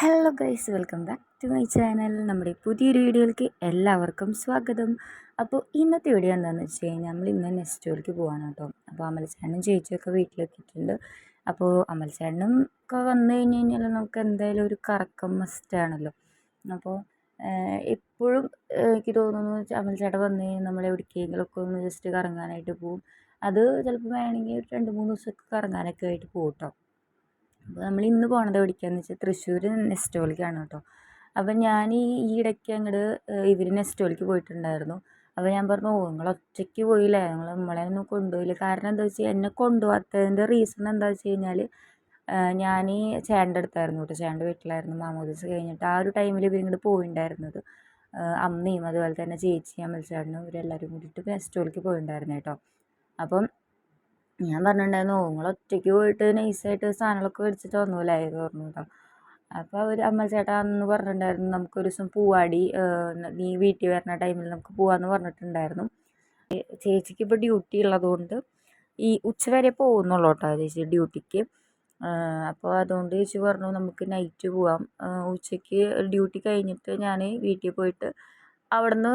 Hello guys welcome back to my channel നമ്മുടെ പുതിയൊരു വീഡിയോയിലേക്ക് എല്ലാവർക്കും സ്വാഗതം. അപ്പോൾ ഇന്നത്തെ വീഡിയോ എന്താണെന്ന് വെച്ച് കഴിഞ്ഞാൽ നമ്മൾ ഇന്ന് നെക്സ്റ്റ് ജോലിക്ക് പോവാണ് കേട്ടോ. അപ്പോൾ അമൽച്ചേട്ടനും ചേച്ചിയൊക്കെ വീട്ടിലെത്തിയിട്ടുണ്ട്. അപ്പോൾ അമൽച്ചേട്ടനും ഒക്കെ വന്നു കഴിഞ്ഞ് കഴിഞ്ഞാൽ നമുക്ക് എന്തായാലും ഒരു കറക്കം മസ്റ്റാണല്ലോ അപ്പോൾ എപ്പോഴും എനിക്ക് തോന്നുന്നു അമൽച്ചേട്ടൻ വന്നു കഴിഞ്ഞാൽ നമ്മൾ എവിടേക്കെങ്കിലുമൊക്കെ ഒന്ന് ജസ്റ്റ് കറങ്ങാനായിട്ട് പോകും അത് ചിലപ്പോൾ വേണമെങ്കിൽ ഒരു രണ്ട് മൂന്ന് ദിവസമൊക്കെ കറങ്ങാനൊക്കെ ആയിട്ട് പോകും കേട്ടോ. അപ്പോൾ നമ്മൾ ഇന്ന് പോകണത് എവിടേക്കാന്ന് വെച്ചാൽ തൃശ്ശൂർ നെസ്റ്റോളിലേക്കാണ് കേട്ടോ. അപ്പം ഞാൻ ഈ ഇടയ്ക്ക് അങ്ങോട്ട് ഇവർ നെസ്റ്റോളിലേക്ക് പോയിട്ടുണ്ടായിരുന്നു. അപ്പോൾ ഞാൻ പറഞ്ഞു ഓ നിങ്ങൾ ഒറ്റയ്ക്ക് പോയില്ലേ? നിങ്ങൾ നമ്മളെ ഒന്നും കൊണ്ടുപോയില്ല. കാരണം എന്താ വെച്ചാൽ എന്നെ കൊണ്ടുപോകാത്തതിന്റെ റീസൺ എന്താ വെച്ച് കഴിഞ്ഞാൽ ഞാൻ ചേട്ടന്റെ അടുത്തായിരുന്നു കേട്ടോ. ചേട്ടന്റെ വീട്ടിലായിരുന്നു മാമോദിസ് കഴിഞ്ഞിട്ട്. ആ ഒരു ടൈമിൽ ഇവർ ഇങ്ങോട്ട് പോയിണ്ടായിരുന്നത്. അമ്മയും അതുപോലെ തന്നെ ചേച്ചിയും അമൽച്ചേട്ടനും ഇവരെല്ലാവരും കൂടിയിട്ട് നെസ്റ്റോളിലേക്ക് പോയിണ്ടായിരുന്നു കേട്ടോ. അപ്പം ഞാൻ പറഞ്ഞിട്ടുണ്ടായിരുന്നു നിങ്ങൾ ഒറ്റയ്ക്ക് പോയിട്ട് നൈസായിട്ട് സാധനങ്ങളൊക്കെ മേടിച്ചിട്ട് വന്നൂലേ? എന്ന് പറഞ്ഞു കേട്ടോ അപ്പോൾ അവർ അമ്മ ചേട്ടൻ അന്ന് പറഞ്ഞിട്ടുണ്ടായിരുന്നു നമുക്കൊരു ദിവസം പൂവാടി നീ വീട്ടിൽ വരുന്ന ടൈമിൽ നമുക്ക് പോവാമെന്ന് പറഞ്ഞിട്ടുണ്ടായിരുന്നു. ചേച്ചിക്ക് ഇപ്പോൾ ഡ്യൂട്ടി ഉള്ളതുകൊണ്ട് ഈ ഉച്ചവരെ പോകുന്നുള്ളൂ കേട്ടോ ചേച്ചി ഡ്യൂട്ടിക്ക് അപ്പോൾ അതുകൊണ്ട് ചേച്ചി പറഞ്ഞു നമുക്ക് നൈറ്റ് പോവാം. ഉച്ചയ്ക്ക് ഡ്യൂട്ടി കഴിഞ്ഞിട്ട് ഞാൻ വീട്ടിൽ പോയിട്ട് അവിടുന്ന്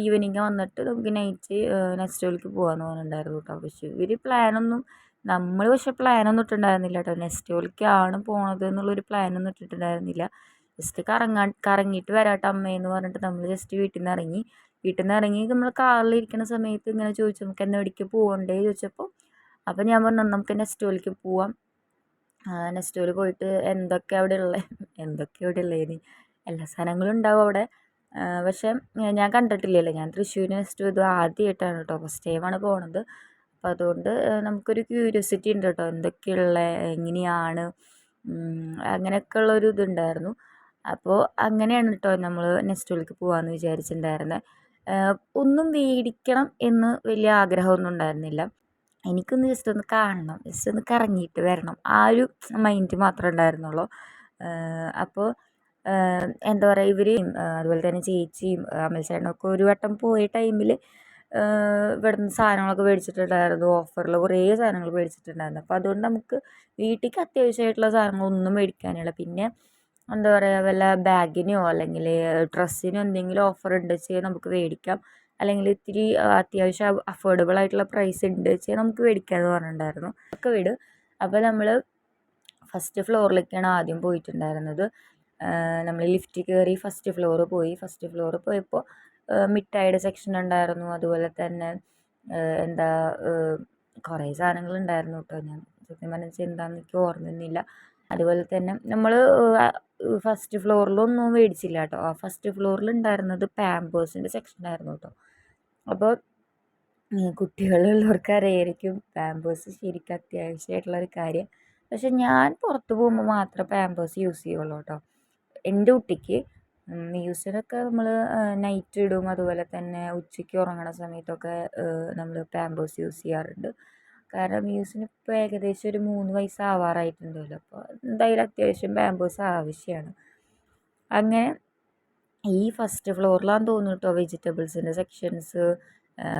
ഈവനിങ് വന്നിട്ട് നമുക്ക് നൈറ്റ് നെക്സ്റ്റ് ഡേയിലേക്ക് പോകാമെന്ന് പറഞ്ഞിട്ടുണ്ടായിരുന്നു കേട്ടോ. പക്ഷേ ഇവർ പ്ലാനൊന്നും നമ്മൾ പക്ഷെ പ്ലാനൊന്നും ഇട്ടിട്ടുണ്ടായിരുന്നില്ല കേട്ടോ. നെക്സ്റ്റ് ഡേയിലേക്കാണ് പോണത് എന്നുള്ളൊരു പ്ലാനൊന്നും ഇട്ടിട്ടുണ്ടായിരുന്നില്ല. ജസ്റ്റ് കറങ്ങാൻ കറങ്ങിയിട്ട് വരാട്ടോ അമ്മയെന്ന് പറഞ്ഞിട്ട് നമ്മൾ ജസ്റ്റ് വീട്ടിൽ നിന്ന് ഇറങ്ങി. വീട്ടിൽ നിന്ന് ഇറങ്ങി നമ്മൾ കാറിലിരിക്കുന്ന സമയത്ത് ഇങ്ങനെ ചോദിച്ചു നമുക്ക് എന്നാ എവിടേക്ക് പോകണ്ടേ ചോദിച്ചപ്പോൾ അപ്പോൾ ഞാൻ പറഞ്ഞു നമുക്ക് നെക്സ്റ്റ് ഡേയിലേക്ക് പോവാം. നെക്സ്റ്റ് ഡേയിൽ പോയിട്ട് എന്തൊക്കെ അവിടെ ഉള്ളത് എന്തൊക്കെ അവിടെ ഉള്ളത് എല്ലാ സാധനങ്ങളും ഉണ്ടാവും അവിടെ. പക്ഷേ ഞാൻ കണ്ടിട്ടില്ലല്ലോ. ഞാൻ തൃശ്ശൂർ ഫസ്റ്റ് ഇത് ആദ്യമായിട്ടാണ് കേട്ടോ ഫസ്റ്റ് ടൈമാണ് പോണത്. അപ്പോൾ അതുകൊണ്ട് നമുക്കൊരു ക്യൂരിയോസിറ്റി ഉണ്ട് കേട്ടോ എന്തൊക്കെയുള്ള എങ്ങനെയാണ് അങ്ങനെയൊക്കെ ഉള്ളൊരു ഇതുണ്ടായിരുന്നു. അപ്പോൾ അങ്ങനെയാണ് കേട്ടോ നമ്മൾ നെക്സ്റ്റ് വീക്ക് പോകാമെന്ന് വിചാരിച്ചിട്ടുണ്ടായിരുന്നത് ഒന്നും മേടിക്കണം എന്ന് വലിയ ആഗ്രഹമൊന്നും ഉണ്ടായിരുന്നില്ല. എനിക്കൊന്ന് ജസ്റ്റ് ഒന്ന് കാണണം. ജസ്റ്റ് ഒന്ന് കറങ്ങിയിട്ട് വരണം. ആ ഒരു മൈൻഡ് മാത്രമേ ഉണ്ടായിരുന്നുള്ളൂ. അപ്പോൾ എന്താ പറയുക ഇവരെയും അതുപോലെ തന്നെ ചേച്ചിയും അമൽച്ചേട്ടനൊക്കെ ഒരു വട്ടം പോയ ടൈമിൽ ഇവിടുന്ന് സാധനങ്ങളൊക്കെ മേടിച്ചിട്ടുണ്ടായിരുന്നു. ഓഫറിൽ കുറേ സാധനങ്ങൾ മേടിച്ചിട്ടുണ്ടായിരുന്നു. അപ്പോൾ അതുകൊണ്ട് നമുക്ക് വീട്ടിലേക്ക് അത്യാവശ്യമായിട്ടുള്ള സാധനങ്ങളൊന്നും മേടിക്കാനില്ല. പിന്നെ എന്താ പറയുക വല്ല ബാഗിനോ അല്ലെങ്കിൽ ഡ്രസ്സിനോ എന്തെങ്കിലും ഓഫർ ഉണ്ട് വെച്ചാൽ നമുക്ക് മേടിക്കാം. അല്ലെങ്കിൽ ഇത്തിരി അത്യാവശ്യം അഫോർഡബിൾ ആയിട്ടുള്ള പ്രൈസ് ഉണ്ട് വെച്ചാൽ നമുക്ക് മേടിക്കാമെന്ന് പറഞ്ഞിട്ടുണ്ടായിരുന്നു. ഒക്കെ വീട്. അപ്പോൾ നമ്മൾ ഫസ്റ്റ് ഫ്ലോറിലേക്കാണ് ആദ്യം പോയിട്ടുണ്ടായിരുന്നത്. നമ്മൾ ലിഫ്റ്റ് കയറി ഫസ്റ്റ് ഫ്ലോർ പോയി. ഫസ്റ്റ് ഫ്ലോർ പോയപ്പോൾ മിഠായിയുടെ സെക്ഷൻ ഉണ്ടായിരുന്നു. അതുപോലെ തന്നെ എന്താ കുറേ സാധനങ്ങൾ ഉണ്ടായിരുന്നു കേട്ടോ ഞാൻ സത്യം പറഞ്ഞാൽ എന്താണെന്ന് എനിക്ക് ഓർമ്മയൊന്നുമില്ല. അതുപോലെ തന്നെ നമ്മൾ ഫസ്റ്റ് ഫ്ലോറിലൊന്നും മേടിച്ചില്ല കേട്ടോ ആ ഫസ്റ്റ് ഫ്ലോറിൽ ഉണ്ടായിരുന്നത് പാമ്പേഴ്സിന്റെ സെക്ഷൻ ആയിരുന്നു കേട്ടോ അപ്പോൾ കുട്ടികളുള്ളവർക്ക് അറിയായിരിക്കും പാമ്പേഴ്സ് ശരിക്കും അത്യാവശ്യമായിട്ടുള്ളൊരു കാര്യം. പക്ഷെ ഞാൻ പുറത്ത് പോകുമ്പോൾ മാത്രമേ പാമ്പേഴ്സ് യൂസ് ചെയ്യുള്ളൂ കേട്ടോ എന്റെ കുട്ടിക്ക് മ്യൂസിനൊക്കെ നമ്മൾ നൈറ്റ് ഇടും. അതുപോലെ തന്നെ ഉച്ചയ്ക്ക് ഉറങ്ങണ സമയത്തൊക്കെ നമ്മൾ പാമ്പേഴ്സ് യൂസ് ചെയ്യാറുണ്ട്. കാരണം മ്യൂസിന് ഇപ്പോൾ ഏകദേശം ഒരു മൂന്ന് വയസ്സ് ആവാറായിട്ടുണ്ടല്ലോ അപ്പോൾ എന്തായാലും അത്യാവശ്യം പാമ്പേഴ്സ് ആവശ്യമാണ് അങ്ങനെ ഈ ഫസ്റ്റ് ഫ്ലോറിലാണെന്ന് തോന്നുന്നു കേട്ടോ വെജിറ്റബിൾസിന്റെ സെക്ഷൻസ്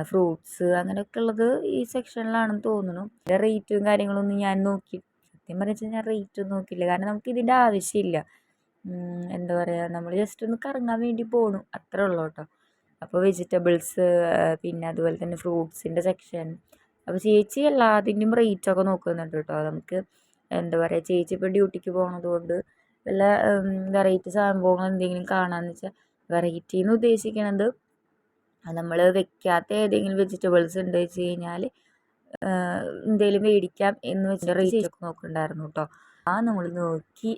ഫ്രൂട്ട്സ് അങ്ങനെയൊക്കെ ഉള്ളത് ഈ സെക്ഷനിലാണെന്ന് തോന്നുന്നു. ഇതിന്റെ റേറ്റും കാര്യങ്ങളൊന്നും ഞാൻ നോക്കി സത്യം പറഞ്ഞു ഞാൻ റേറ്റ് നോക്കിയില്ല. കാരണം നമുക്ക് ഇതിന്റെ ആവശ്യമില്ല. എന്താ പറയുക നമ്മൾ ജസ്റ്റ് ഒന്ന് കറങ്ങാൻ വേണ്ടി പോണു. അത്രേ ഉള്ളൂ കേട്ടോ. അപ്പോൾ വെജിറ്റബിൾസ് പിന്നെ അതുപോലെ തന്നെ ഫ്രൂട്ട്സിന്റെ സെക്ഷൻ അപ്പോൾ ചേച്ചി എല്ലാത്തിന്റെയും റേറ്റൊക്കെ നോക്കുന്നുണ്ട് കേട്ടോ. നമുക്ക് എന്താ പറയുക ചേച്ചി ഇപ്പോൾ ഡ്യൂട്ടിക്ക് പോകണത് കൊണ്ട് വല്ല വെറൈറ്റി സംഭവങ്ങൾ എന്തെങ്കിലും കാണാമെന്ന് വെച്ചാൽ വെറൈറ്റി എന്ന് ഉദ്ദേശിക്കണത് നമ്മൾ വെക്കാത്ത ഏതെങ്കിലും വെജിറ്റബിൾസ് ഉണ്ട് വെച്ച് കഴിഞ്ഞാൽ എന്തെങ്കിലും മേടിക്കാം എന്ന് വെച്ചിട്ട് റേറ്റ് നോക്കുന്നുണ്ടായിരുന്നു കേട്ടോ. ആ നമ്മൾ നോക്കി.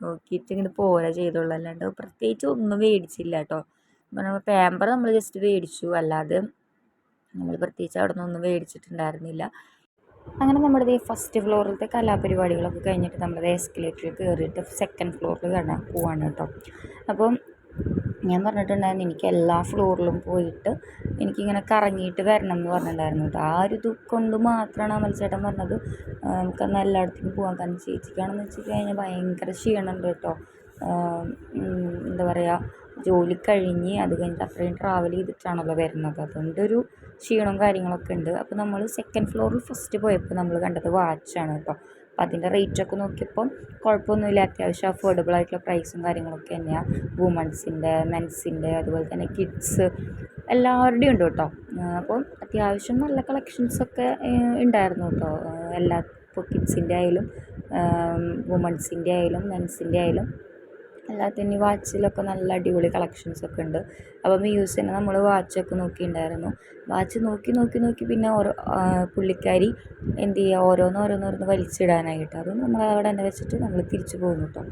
നോക്കിയിട്ട് ഇങ്ങനെ പോരാ ചെയ്തോളൂ അല്ലാണ്ട് പ്രത്യേകിച്ച് ഒന്നും മേടിച്ചില്ല കേട്ടോ നമ്മൾ പേമ്പർ നമ്മൾ ജസ്റ്റ് മേടിച്ചു അല്ലാതെ നമ്മൾ പ്രത്യേകിച്ച് അവിടെ നിന്നൊന്നും മേടിച്ചിട്ടുണ്ടായിരുന്നില്ല അങ്ങനെ നമ്മുടെ ഈ ഫസ്റ്റ് ഫ്ലോറിലത്തെ കലാപരിപാടികളൊക്കെ കഴിഞ്ഞിട്ട് നമ്മുടെ എസ്കലേറ്ററിൽ കയറിയിട്ട് സെക്കൻഡ് ഫ്ലോറിൽ കാണാൻ പോവാണ് കേട്ടോ അപ്പം ഞാൻ പറഞ്ഞിട്ടുണ്ടായിരുന്നു എനിക്ക് എല്ലാ ഫ്ലോറിലും പോയിട്ട് എനിക്കിങ്ങനെ കറങ്ങിയിട്ട് വരണം എന്ന് പറഞ്ഞിട്ടുണ്ടായിരുന്നു ആ ഒരു ഇത് കൊണ്ട് മാത്രമാണ് അമൽച്ചേട്ടൻ പറഞ്ഞത് നമുക്കന്ന് എല്ലായിടത്തും പോകാൻ. കാരണം ചേച്ചിക്കാണെന്ന് വെച്ച് കഴിഞ്ഞാൽ ഭയങ്കര ക്ഷീണമുണ്ട് കേട്ടോ. എന്താ പറയുക ജോലി കഴിഞ്ഞ് അത് കഴിഞ്ഞിട്ട് അത്രയും ട്രാവൽ ചെയ്തിട്ടാണല്ലോ വരുന്നത്. അതുകൊണ്ട് ഒരു ക്ഷീണവും കാര്യങ്ങളൊക്കെ ഉണ്ട്. അപ്പോൾ നമ്മൾ സെക്കൻഡ് ഫ്ലോറിൽ ഫസ്റ്റ് പോയപ്പോൾ നമ്മൾ കണ്ടത് വാച്ചാണ് കേട്ടോ. അപ്പം അതിന്റെ റേറ്റൊക്കെ നോക്കിയപ്പം കുഴപ്പമൊന്നുമില്ല. അത്യാവശ്യം അഫോർഡബിൾ ആയിട്ടുള്ള പ്രൈസും കാര്യങ്ങളൊക്കെ തന്നെയാണ് വുമൺസിന്റെ മെൻസിന്റെ അതുപോലെ തന്നെ കിഡ്സ് എല്ലാവരുടെയും ഉണ്ട് കേട്ടോ. അപ്പം അത്യാവശ്യം നല്ല കളക്ഷൻസൊക്കെ ഉണ്ടായിരുന്നു കേട്ടോ. എല്ലാ ഇപ്പോൾ കിഡ്സിന്റെ ആയാലും വുമൺസിന്റെ ആയാലും മെൻസിന്റെ ആയാലും. എല്ലാത്തിനും വാച്ചിലൊക്കെ നല്ല അടിപൊളി കളക്ഷൻസൊക്കെ ഉണ്ട്. അപ്പം മ്യൂസിയന് നമ്മൾ വാച്ചൊക്കെ നോക്കിയിട്ടുണ്ടായിരുന്നു വാച്ച് നോക്കി നോക്കി നോക്കി പിന്നെ ഓരോ പുള്ളിക്കാരി എന്ത് ചെയ്യുക ഓരോന്ന് ഓരോന്നോരോന്ന് വലിച്ചിടാനായിട്ട്. അത് നമ്മൾ അവിടെ തന്നെ വെച്ചിട്ട് നമ്മൾ തിരിച്ചു പോകുന്നു കേട്ടോ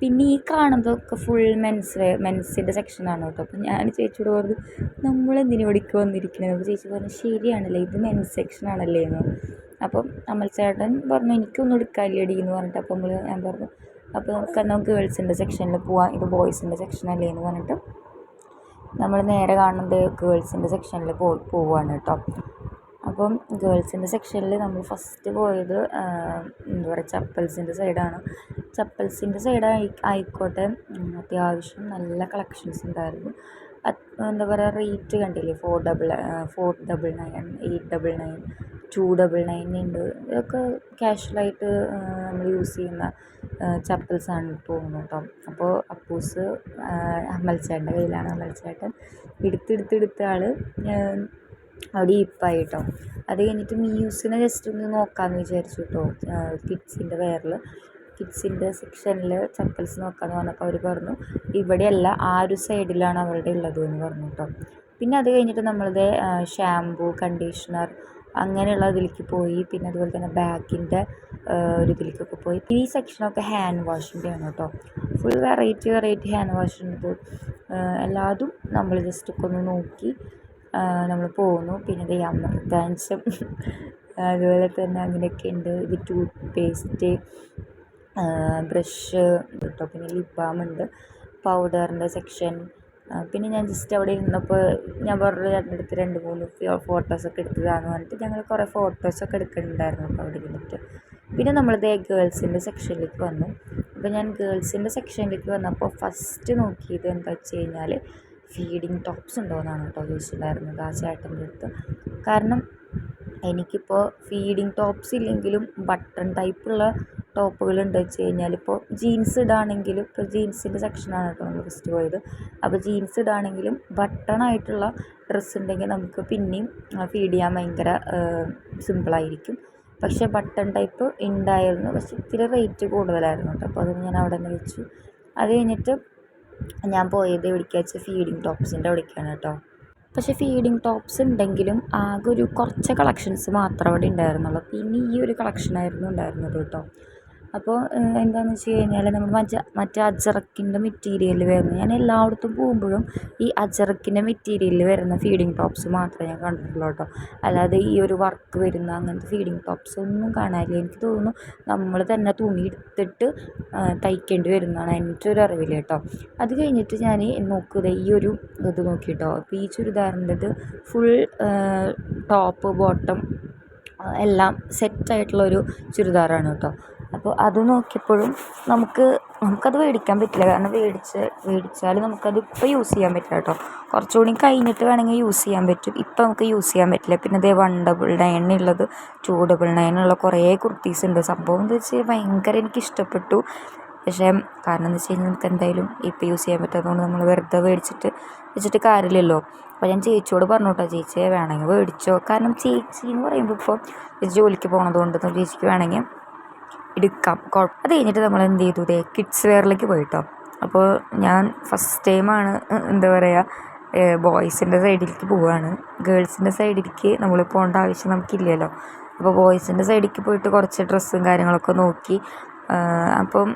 പിന്നെ ഈ കാണുന്നതൊക്കെ ഫുൾ മെൻസ് മെൻസിന്റെ സെക്ഷനാണ് കേട്ടോ അപ്പം ഞാൻ ചേച്ചിയോട് പറഞ്ഞു നമ്മളെന്തിനു ഇവിടേക്ക് വന്നിരിക്കുന്നത് അപ്പോൾ ചേച്ചി പറഞ്ഞു ശരിയാണല്ലേ ഇത് മെൻസ് സെക്ഷനാണല്ലേ എന്ന് അപ്പം അമൽ ചേട്ടൻ പറഞ്ഞു എനിക്കൊന്നും എടുക്കാനില്ലടി എന്ന് പറഞ്ഞിട്ട് അപ്പം നമ്മൾ ഞാൻ പറഞ്ഞു അപ്പോൾ നമുക്ക് നമുക്ക് ഗേൾസിന്റെ സെക്ഷനിൽ പോവാം. ഇത് ബോയ്സിന്റെ സെക്ഷനല്ലേ എന്ന് പറഞ്ഞിട്ട് നമ്മൾ നേരെ കാണുന്നത് ഗേൾസിന്റെ സെക്ഷനിൽ പോ പോവുകയാണ് കേട്ടോ. അപ്പം ഗേൾസിന്റെ സെക്ഷനിൽ നമ്മൾ ഫസ്റ്റ് പോയത് എന്താ പറയുക ചപ്പൽസിന്റെ സൈഡാണ്. ചപ്പൽസിന്റെ സൈഡ് ആയിക്കോട്ടെ. അത്യാവശ്യം നല്ല കളക്ഷൻസ് ഉണ്ടായിരുന്നു. എന്താ പറയുക റേറ്റ് കണ്ടില്ലേ? Four double four double nine eight double nine two double ഉണ്ട്. ഇതൊക്കെ കാഷ്വലായിട്ട് നമ്മൾ യൂസ് ചെയ്യുന്ന ചപ്പൽസാണ് തോന്നുന്നു കേട്ടോ അപ്പോൾ അപ്പൂസ് അമ്മൽച്ചേട്ടന്റെ കയ്യിലാണ് അമ്മൽച്ചേട്ടൻ എടുത്തെടുത്തെടുത്ത ആൾ അവിടെ ഇപ്പായി കേട്ടോ അത് കഴിഞ്ഞിട്ട് മ്യൂസിനെ ജസ്റ്റ് ഒന്ന് നോക്കാമെന്ന് വിചാരിച്ചു കേട്ടോ കിഡ്സിന്റെ വെയറിൽ കിഡ്സിന്റെ സെക്ഷനിൽ ചപ്പൽസ് നോക്കാമെന്ന് പറഞ്ഞപ്പോൾ അവർ പറഞ്ഞു ഇവിടെയല്ല ആ ഒരു സൈഡിലാണ് അവരുടെ ഉള്ളത് എന്ന് പറഞ്ഞു കേട്ടോ പിന്നെ അത് കഴിഞ്ഞിട്ട് നമ്മളത് ഷാംപൂ കണ്ടീഷണർ അങ്ങനെയുള്ള ഇതിലേക്ക് പോയി. പിന്നെ അതുപോലെ തന്നെ ബാക്കിന്റെ ഒരു ഇതിലേക്കൊക്കെ പോയി. ഈ സെക്ഷനൊക്കെ ഹാൻഡ് വാഷിന്റെയാണ് കേട്ടോ. Full variety variety hand wash ഉണ്ട് എല്ലാതും നമ്മൾ ജസ്റ്റ് ഒക്കെ ഒന്ന് നോക്കി നമ്മൾ പോകുന്നു പിന്നെ ഇത് അമൃതാംശം അതുപോലെ തന്നെ അങ്ങനെയൊക്കെ ഉണ്ട്. ഇത് ടൂത്ത് പേസ്റ്റ് ബ്രഷ് കേട്ടോ പിന്നെ ലിപ് ബാം ഉണ്ട്. പൗഡറിന്റെ സെക്ഷൻ പിന്നെ ഞാൻ ജസ്റ്റ് അവിടെ ഇരുന്നപ്പോൾ ഞാൻ പറഞ്ഞു ചേട്ടന്റെ അടുത്ത് രണ്ട് മൂന്ന് ഫോട്ടോസൊക്കെ എടുത്തതാന്ന് പറഞ്ഞിട്ട് ഞങ്ങൾ കുറേ ഫോട്ടോസൊക്കെ എടുക്കുന്നുണ്ടായിരുന്നു അപ്പോൾ അവിടെ ഇരുന്നിട്ട്. പിന്നെ നമ്മളിത് ഗേൾസിന്റെ സെക്ഷനിലേക്ക് വന്നു. അപ്പോൾ ഞാൻ ഗേൾസിന്റെ സെക്ഷനിലേക്ക് വന്നപ്പോൾ ഫസ്റ്റ് നോക്കിയത് എന്താ വെച്ച് കഴിഞ്ഞാൽ ഫീഡിങ് ടോപ്സ് ഉണ്ടോയെന്നാണ് കേട്ടോ ചോദിച്ചിട്ടുണ്ടായിരുന്നത് ആ ചേട്ടന്റെ അടുത്ത്. കാരണം എനിക്കിപ്പോൾ ഫീഡിങ് ടോപ്സ് ഇല്ലെങ്കിലും ബട്ടൺ ടൈപ്പുള്ള ടോപ്പുകൾ ഉണ്ട് വെച്ച് കഴിഞ്ഞാൽ ഇപ്പോൾ ജീൻസ് ഇടാണെങ്കിലും ഇപ്പോൾ ജീൻസിന്റെ സെക്ഷനാണ് കേട്ടോ നമ്മൾ ഫസ്റ്റ് പോയത്. അപ്പോൾ ജീൻസ് ഇടാണെങ്കിലും ബട്ടൺ ആയിട്ടുള്ള ഡ്രസ്സ് ഉണ്ടെങ്കിൽ നമുക്ക് പിന്നെയും ഫീഡ് ചെയ്യാൻ ഭയങ്കര സിമ്പിളായിരിക്കും പക്ഷേ ബട്ടൺ ടൈപ്പ് ഉണ്ടായിരുന്നു പക്ഷേ ഇത്തിരി റേറ്റ് കൂടുതലായിരുന്നു കേട്ടോ. അപ്പോൾ അത് ഞാൻ അവിടെ തന്നെ വെച്ചു. അത് കഴിഞ്ഞിട്ട് ഞാൻ പോയത് എവിടേക്കാ വെച്ചാൽ ഫീഡിങ് ടോപ്സിന്റെ അവിടേക്കാണ് കേട്ടോ. പക്ഷേ ഫീഡിങ് ടോപ്സ് ഉണ്ടെങ്കിലും ആകെ ഒരു കുറച്ച് കളക്ഷൻസ് മാത്രം അവിടെ ഉണ്ടായിരുന്നുള്ളൂ പിന്നെ ഈ ഒരു കളക്ഷനായിരുന്നു ഉണ്ടായിരുന്നത് കേട്ടോ. അപ്പോൾ എന്താണെന്ന് വെച്ച് കഴിഞ്ഞാൽ നമ്മൾ മറ്റേ മറ്റേ അജറക്കിന്റെ മെറ്റീരിയൽ വരുന്ന ഞാൻ എല്ലായിടത്തും പോകുമ്പോഴും ഈ അജറക്കിന്റെ മെറ്റീരിയലിൽ വരുന്ന ഫീഡിങ് ടോപ്സ് മാത്രമേ ഞാൻ കണ്ടിട്ടുള്ളൂ കേട്ടോ. അല്ലാതെ ഈ ഒരു വർക്ക് വരുന്ന അങ്ങനത്തെ ഫീഡിങ് ടോപ്സ് ഒന്നും കാണാനില്ല. എനിക്ക് തോന്നുന്നു നമ്മൾ തന്നെ തുണി എടുത്തിട്ട് തയ്ക്കേണ്ടി വരുന്നതാണ്. എന്റെ ഒരു അറിവിൽ കേട്ടോ. അത് കഴിഞ്ഞിട്ട് ഞാൻ നോക്കുക ഈ ഒരു ഇത് നോക്കി കേട്ടോ അപ്പോൾ ഈ ചുരിദാറിന്റെത് ഫുൾ ടോപ്പ് ബോട്ടം എല്ലാം സെറ്റായിട്ടുള്ളൊരു ചുരിദാറാണ് കേട്ടോ. അപ്പോൾ അത് നോക്കിയപ്പോഴും നമുക്ക് നമുക്കത് മേടിക്കാൻ പറ്റില്ല. കാരണം മേടിച്ച് മേടിച്ചാൽ നമുക്കത് ഇപ്പോൾ യൂസ് ചെയ്യാൻ പറ്റില്ല കേട്ടോ. കുറച്ചുകൂടി കഴിഞ്ഞിട്ട് വേണമെങ്കിൽ യൂസ് ചെയ്യാൻ പറ്റും. ഇപ്പം നമുക്ക് യൂസ് ചെയ്യാൻ പറ്റില്ല. പിന്നെ ഇതേ വൺ ഡബിൾ ഉള്ളത് ടു ഡബിൾ ഉള്ള കുറേ കുർത്തീസ് ഉണ്ട്. സംഭവം എന്താ വെച്ചാൽ ഭയങ്കര എനിക്ക് ഇഷ്ടപ്പെട്ടു. പക്ഷേ കാരണം എന്ന് വെച്ച് കഴിഞ്ഞാൽ നമുക്ക് എന്തായാലും ഇപ്പോൾ യൂസ് ചെയ്യാൻ പറ്റാത്തതുകൊണ്ട് നമ്മൾ വെറുതെ മേടിച്ചിട്ട് വെച്ചിട്ട് കാര്യമില്ലല്ലോ. അപ്പോൾ ഞാൻ ചേച്ചിയോട് പറഞ്ഞു കേട്ടോ ചേച്ചിയെ വേണമെങ്കിൽ മേടിച്ചോ കാരണം ചേച്ചി എന്ന് പറയുമ്പോൾ ഇപ്പോൾ ജോലിക്ക് പോകണതുകൊണ്ട് ചേച്ചിക്ക് വേണമെങ്കിൽ എടുക്കാം. അത് കഴിഞ്ഞിട്ട് നമ്മൾ എന്ത് ചെയ്തു ദേ കിഡ്സ് വെയറിലേക്ക് പോയിട്ടോ. അപ്പോൾ ഞാൻ ഫസ്റ്റ് ടൈമാണ് എന്താ പറയുക ബോയ്സിന്റെ സൈഡിലേക്ക് പോവുകയാണ് ഗേൾസിന്റെ സൈഡിലേക്ക് നമ്മൾ പോകേണ്ട ആവശ്യം നമുക്കില്ലല്ലോ. അപ്പോൾ ബോയ്സിന്റെ സൈഡിലേക്ക് പോയിട്ട് കുറച്ച് ഡ്രസ്സും കാര്യങ്ങളൊക്കെ നോക്കി. അപ്പം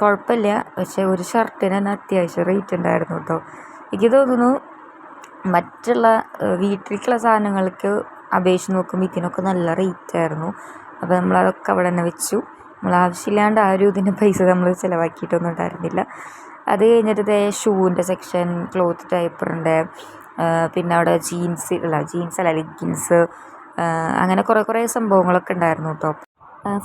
കുഴപ്പമില്ല പക്ഷേ ഒരു ഷർട്ടിന് തന്നെ അത്യാവശ്യം റേറ്റ് ഉണ്ടായിരുന്നു കേട്ടോ എനിക്ക് തോന്നുന്നു മറ്റുള്ള വീട്ടിലേക്കുള്ള സാധനങ്ങൾക്ക് അപേക്ഷിച്ച് നോക്കുമ്പോൾ ഇതിനൊക്കെ നല്ല റേറ്റ് ആയിരുന്നു. അപ്പോൾ നമ്മളതൊക്കെ അവിടെ തന്നെ വെച്ചു. നമ്മൾ ആവശ്യമില്ലാണ്ട് ആരും ഇതിന് പൈസ നമ്മൾ ചിലവാക്കിയിട്ടൊന്നും ഉണ്ടായിരുന്നില്ല. അത് കഴിഞ്ഞിട്ട് ദേ ഷൂവിന്റെ സെക്ഷൻ ക്ലോത്ത് ടൈപ്പറിന്റെ പിന്നെ അവിടെ ജീൻസ് അല്ല ജീൻസ് അല്ല ലെഗിൻസ് അങ്ങനെ കുറേ കുറേ സംഭവങ്ങളൊക്കെ ഉണ്ടായിരുന്നു കേട്ടോ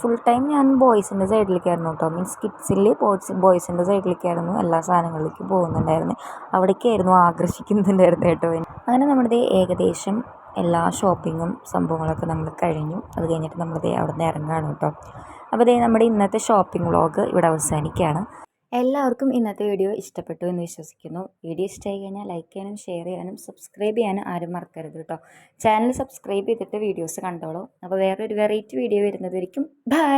ഫുൾ ടൈം ഞാൻ ബോയ്സിന്റെ സൈഡിലേക്കായിരുന്നു കേട്ടോ മീൻസ് കിഡ്സിൽ ബോയ്സ് ബോയ്സിന്റെ സൈഡിലേക്കായിരുന്നു എല്ലാ സാധനങ്ങളിലേക്കും പോകുന്നുണ്ടായിരുന്നു. അവിടേക്കായിരുന്നു ആകർഷിക്കുന്നുണ്ടായിരുന്നു കേട്ടോ അങ്ങനെ നമ്മുടെ ഏകദേശം എല്ലാ ഷോപ്പിങ്ങും സംഭവങ്ങളൊക്കെ നമ്മൾ കഴിഞ്ഞു. അത് കഴിഞ്ഞിട്ട് നമ്മളിത് അവിടെ നിന്ന് ഇറങ്ങുകയാണ് കേട്ടോ അപ്പോൾ ഇതേ നമ്മുടെ ഇന്നത്തെ ഷോപ്പിംഗ് വ്ളോഗ് ഇവിടെ അവസാനിക്കുകയാണ്. എല്ലാവർക്കും ഇന്നത്തെ വീഡിയോ ഇഷ്ടപ്പെട്ടു എന്ന് വിശ്വസിക്കുന്നു. വീഡിയോ ഇഷ്ടമായി കഴിഞ്ഞാൽ ലൈക്ക് ചെയ്യാനും ഷെയർ ചെയ്യാനും സബ്സ്ക്രൈബ് ചെയ്യാനും ആരും മറക്കരുത് കേട്ടോ. ചാനൽ സബ്സ്ക്രൈബ് ചെയ്തിട്ട് വീഡിയോസ് കണ്ടോളൂ. അപ്പോൾ വേറൊരു വെറൈറ്റി വീഡിയോ വരുന്നതായിരിക്കും. ബൈ